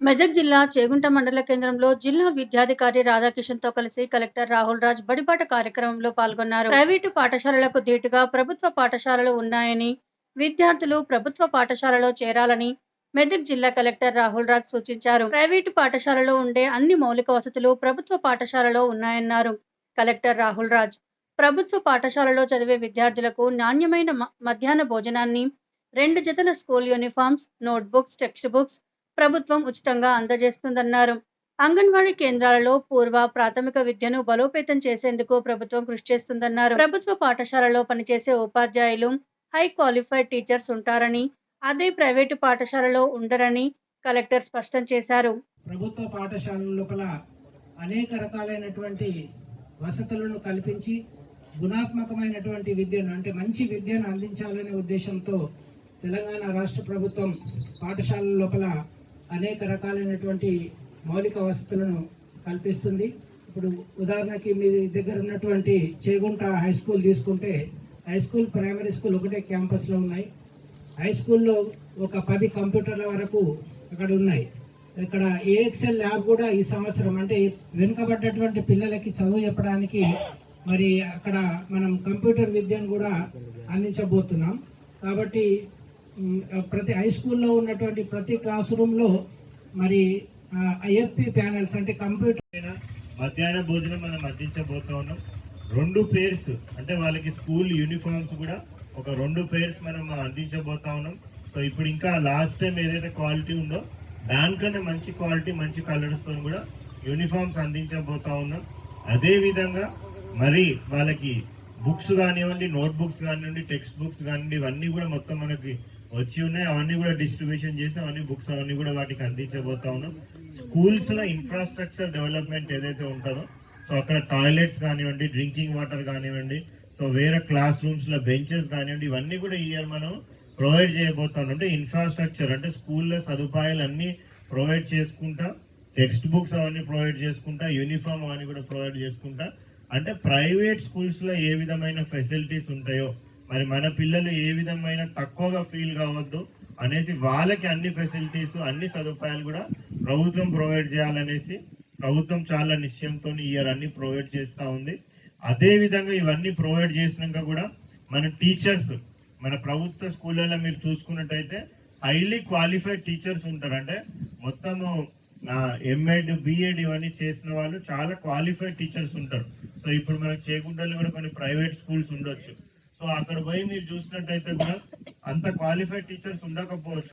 మెదక్ జిల్లా చేగుంట మండల కేంద్రంలో జిల్లా విద్యాధికారి రాధాకిషన్తో కలిసి కలెక్టర్ రాహుల్ రాజ్ బడిపాట కార్యక్రమంలో పాల్గొన్నారు. ప్రైవేటు పాఠశాలలకు ధీటుగా ప్రభుత్వ పాఠశాలలు ఉన్నాయని విద్యార్థులు ప్రభుత్వ పాఠశాలలో చేరాలని మెదక్ జిల్లా కలెక్టర్ రాహుల్ రాజ్ సూచించారు. ప్రైవేటు పాఠశాలలో ఉండే అన్ని మౌలిక వసతులు ప్రభుత్వ పాఠశాలలో ఉన్నాయన్నారు కలెక్టర్ రాహుల్ రాజ్. ప్రభుత్వ పాఠశాలలో చదివే విద్యార్థులకు నాణ్యమైన మ- మధ్యాహ్న భోజనాన్ని రెండు జతల school uniforms note books text books ప్రభుత్వం ఉచితంగా అందజేస్తుందన్నారు. అంగన్వాడీ కేంద్రాలలో పూర్వ ప్రాథమిక విద్యను బలోపేతం చేసేందుకు ప్రభుత్వం కృషి చేస్తుందన్నారు. ప్రభుత్వ పాఠశాలలో పనిచేసే ఉపాధ్యాయులు హై క్వాలిఫైడ్ టీచర్స్ ఉంటారని అదే ప్రైవేటు పాఠశాలలో ఉండరని కలెక్టర్ స్పష్టం చేశారు. ప్రభుత్వ పాఠశాల లోపల అనేక రకాలైనటువంటి వసతులను కల్పించి గుణాత్మకమైనటువంటి విద్యను అంటే మంచి విద్యను అందించాలనే ఉద్దేశంతో తెలంగాణ రాష్ట్ర ప్రభుత్వం పాఠశాలల లోపల అనేక రకాలైనటువంటి మౌలిక వసతులను కల్పిస్తుంది. ఇప్పుడు ఉదాహరణకి మీ దగ్గర ఉన్నటువంటి చేగుంట హై స్కూల్ తీసుకుంటే హై స్కూల్ ప్రైమరీ స్కూల్ ఒకటే క్యాంపస్లో ఉన్నాయి. హై స్కూల్లో ఒక పది కంప్యూటర్ల వరకు అక్కడ ఉన్నాయి. ఇక్కడ ఏఎక్సెల్ ల్యాబ్ కూడా ఈ సంవత్సరం అంటే వెనుకబడ్డటువంటి పిల్లలకి చదువు చెప్పడానికి మరి అక్కడ మనం కంప్యూటర్ విద్యను కూడా అందించబోతున్నాం. కాబట్టి ప్రతి హై స్కూల్లో ఉన్నటువంటి ప్రతి క్లాస్ రూమ్లో మరి ఐఎఫ్పి ప్యానెల్స్ అంటే కంప్యూటర్ మధ్యాహ్న భోజనం మనం అందించబోతా ఉన్నాం. రెండు పేర్స్ అంటే వాళ్ళకి స్కూల్ యూనిఫామ్స్ కూడా ఒక రెండు పేర్స్ మనం అందించబోతా ఉన్నాం. సో ఇప్పుడు ఇంకా లాస్ట్ టైం ఏదైతే క్వాలిటీ ఉందో దానికన్నా మంచి క్వాలిటీ మంచి కలర్స్తో కూడా యూనిఫామ్స్ అందించబోతా ఉన్నాం. అదే విధంగా మరి వాళ్ళకి బుక్స్ కానివ్వండి నోట్బుక్స్ కానివ్వండి టెక్స్ట్ బుక్స్ కానివ్వండి ఇవన్నీ కూడా మొత్తం మనకి వచ్చి ఉన్నాయి. అవన్నీ కూడా డిస్ట్రిబ్యూషన్ చేసి అవన్నీ బుక్స్ అవన్నీ కూడా వాటికి అందించబోతా ఉన్నాం. స్కూల్స్లో ఇన్ఫ్రాస్ట్రక్చర్ డెవలప్మెంట్ ఏదైతే ఉంటుందో సో అక్కడ టాయిలెట్స్ కానివ్వండి డ్రింకింగ్ వాటర్ కానివ్వండి సో వేరే క్లాస్ రూమ్స్లో బెంచెస్ కానివ్వండి ఇవన్నీ కూడా ఈ ఇయర్ మనం ప్రొవైడ్ చేయబోతాం అంటే ఇన్ఫ్రాస్ట్రక్చర్ అంటే స్కూల్లో సదుపాయాలు అన్నీ ప్రొవైడ్ చేసుకుంటా టెక్స్ట్ బుక్స్ అవన్నీ ప్రొవైడ్ చేసుకుంటా యూనిఫామ్ అవన్నీ కూడా ప్రొవైడ్ చేసుకుంటా. అంటే ప్రైవేట్ స్కూల్స్లో ఏ విధమైన ఫెసిలిటీస్ ఉంటాయో మరి మన పిల్లలు ఏ విధమైన తక్కువగా ఫీల్ కావద్దు అనేసి వాళ్ళకి అన్ని ఫెసిలిటీస్ అన్ని సదుపాయాలు కూడా ప్రభుత్వం ప్రొవైడ్ చేయాలనేసి ప్రభుత్వం చాలా నిశ్చయంతో ఇయర్ అన్ని ప్రొవైడ్ చేస్తూ ఉంది. అదేవిధంగా ఇవన్నీ ప్రొవైడ్ చేసినాక కూడా మన టీచర్స్ మన ప్రభుత్వ స్కూళ్ళలో మీరు చూసుకున్నట్టయితే హైలీ క్వాలిఫైడ్ టీచర్స్ ఉంటారు. అంటే మొత్తము ఎంఎడ్ బిఎడ్ ఇవన్నీ చేసిన వాళ్ళు చాలా క్వాలిఫైడ్ టీచర్స్ ఉంటారు. సో ఇప్పుడు మనకు చేకుంటలో కూడా కొన్ని ప్రైవేట్ స్కూల్స్ ఉండొచ్చు. సో అక్కడ పోయి మీరు చూసినట్టయితే కూడా అంత క్వాలిఫైడ్ టీచర్స్ ఉండకపోవచ్చు.